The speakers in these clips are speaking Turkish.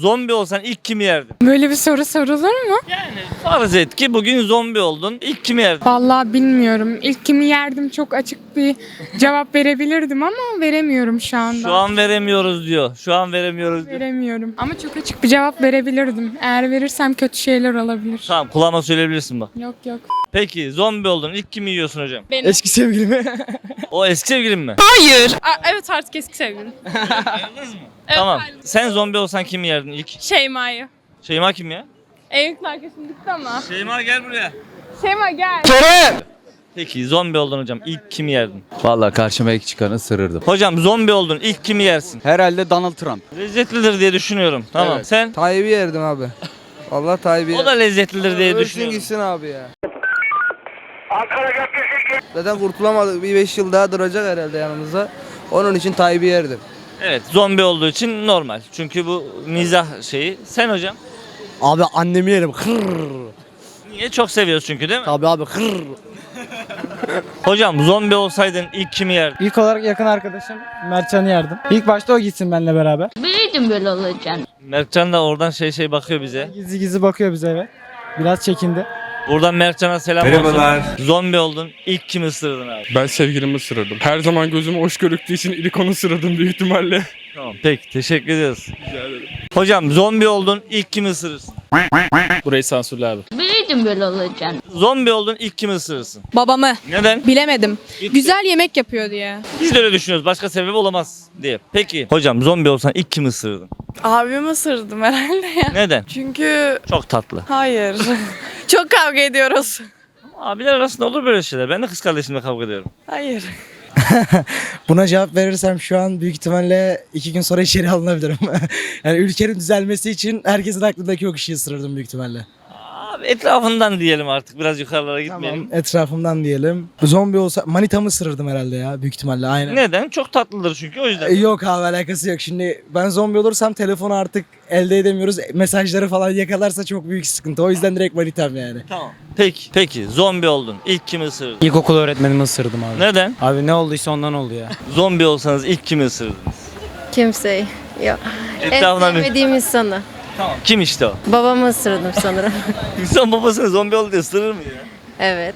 Zombi olsan ilk kimi yerdin? Böyle bir soru sorulur mu? Yani farz et ki bugün zombi oldun. İlk kimi yerdin? Vallahi bilmiyorum. İlk kimi yerdim çok açık bir cevap verebilirdim ama veremiyorum şu anda. Şu an veremiyoruz diyor. Şu an veremiyoruz diyor. Veremiyorum. Ama çok açık bir cevap verebilirdim. Eğer verirsem kötü şeyler olabilir. Tamam kulağıma söyleyebilirsin bak. Yok yok. Peki zombi oldun. İlk kimi yiyorsun hocam? Eski sevgilimi. O eski sevgilin mi? Hayır. Aa, evet artık eski sevgilim. Evet, tamam. Sen zombi olsan kimi yerdin ilk? Şeyma'yı. Şeyma kim ya? En yakın arkadaşım gitti ama. Şeyma gel buraya. Şeyma gel. Peki zombi oldun hocam. İlk kimi yerdin? Vallahi karşıma ilk çıkanı ısırırdım. Hocam zombi oldun. İlk kimi yersin? Herhalde Donald Trump. Lezzetlidir diye düşünüyorum. Tamam. Evet. Sen? Tayyip'i yerdim abi. Vallahi Tayyip'i O da lezzetlidir diye Ölsün düşünüyorum. gitsin abi ya. Zaten kurtulamadık. Bir 5 yıl daha duracak herhalde yanımızda. Onun için Tayyip'i yerdim. Evet zombi olduğu için normal. Çünkü bu mizah şeyi. Sen hocam? Abi annemi yerim. Kırr. Niye? Çok seviyoruz çünkü değil mi? Tabii abi kırr. Hocam zombi olsaydın ilk kimi yerdin? İlk olarak yakın arkadaşım Mertcan'ı yardım. İlk başta o gitsin benimle beraber. Biliyordum böyle olacağını. Mertcan da oradan şey şey bakıyor bize. Gizli gizli bakıyor bize eve. Biraz çekindi. Buradan Mertcan'a selam Merhabalar. olsun. Zombi oldun. İlk kimi ısırdın abi? Ben sevgilimi ısırırdım. Her zaman gözüme hoş görüktüğü için ilk onu ısırırdım büyük ihtimalle. Tamam. Peki teşekkür ediyoruz. Hocam zombi oldun. ilk kimi ısırırsın? Burayı sansürle abi. Biliyordum böyle olacağını. Zombi oldun. ilk kimi ısırırsın? Babamı. Neden? Bilemedim. Güzel yemek yapıyor diye. Biz de öyle düşünüyoruz. Başka sebebi olamaz diye. Peki hocam zombi olsan ilk kimi ısırırdın? Abimi ısırdım herhalde ya. Neden? Çünkü Çok tatlı. hayır. Çok kavga ediyoruz. Abiler arasında olur böyle şeyler. Ben de kız kardeşimle kavga ediyorum. Hayır. Buna cevap verirsem şu an büyük ihtimalle iki gün sonra içeri alınabilirim. yani ülkenin düzelmesi için herkesin aklındaki o kişiyi ısırırdım büyük ihtimalle. Abi etrafından diyelim artık. Biraz yukarılara gitmeyelim. Tamam etrafımdan diyelim. Zombi olsa manitamı ısırırdım herhalde ya büyük ihtimalle aynen. Neden? Çok tatlıdır çünkü o E, yüzden. Yok abi alakası yok. Şimdi ben zombi olursam telefonu artık elde edemiyoruz. Mesajları falan yakalarsa çok büyük sıkıntı. O yüzden direkt manitam yani. Tamam. Peki. Peki zombi oldun. İlk kimi ısırırdın? İlkokul öğretmenimi ısırdım abi. Neden? Abi ne olduysa ondan oldu ya. Zombi olsanız ilk kimi ısırırdınız? Kimseyi. Yok. En Etrafından bir... sevmediğim insanı. Tamam. Kim işte o? Babamı ısırdım sanırım. İnsan babasını zombi oldu diye ısırır mı ya? evet.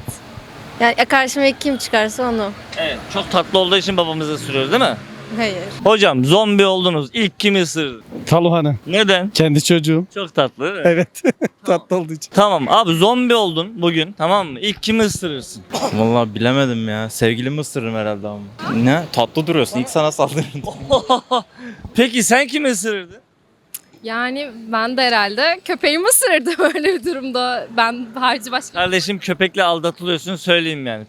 Yani ya karşıma kim çıkarsa onu. Evet. Çok tatlı olduğu için babamızı ısırıyoruz değil mi? Hayır. Hocam zombi oldunuz. İlk kimi ısırırdın? Taluhan'ı. Neden? Kendi çocuğum. Çok tatlı değil mi? Evet. Tatlı olduğu için. Tamam abi zombi oldun bugün tamam mı? İlk kimi ısırırsın? Vallahi bilemedim ya. Sevgilimi ısırırım herhalde ama. Ne? Tatlı duruyorsun. İlk sana saldırırım. Peki sen kimi ısırırdın? Yani ben de herhalde köpeğimi ısırırdım böyle bir durumda. Ben harcı başka Kardeşim köpekle aldatılıyorsun söyleyeyim yani.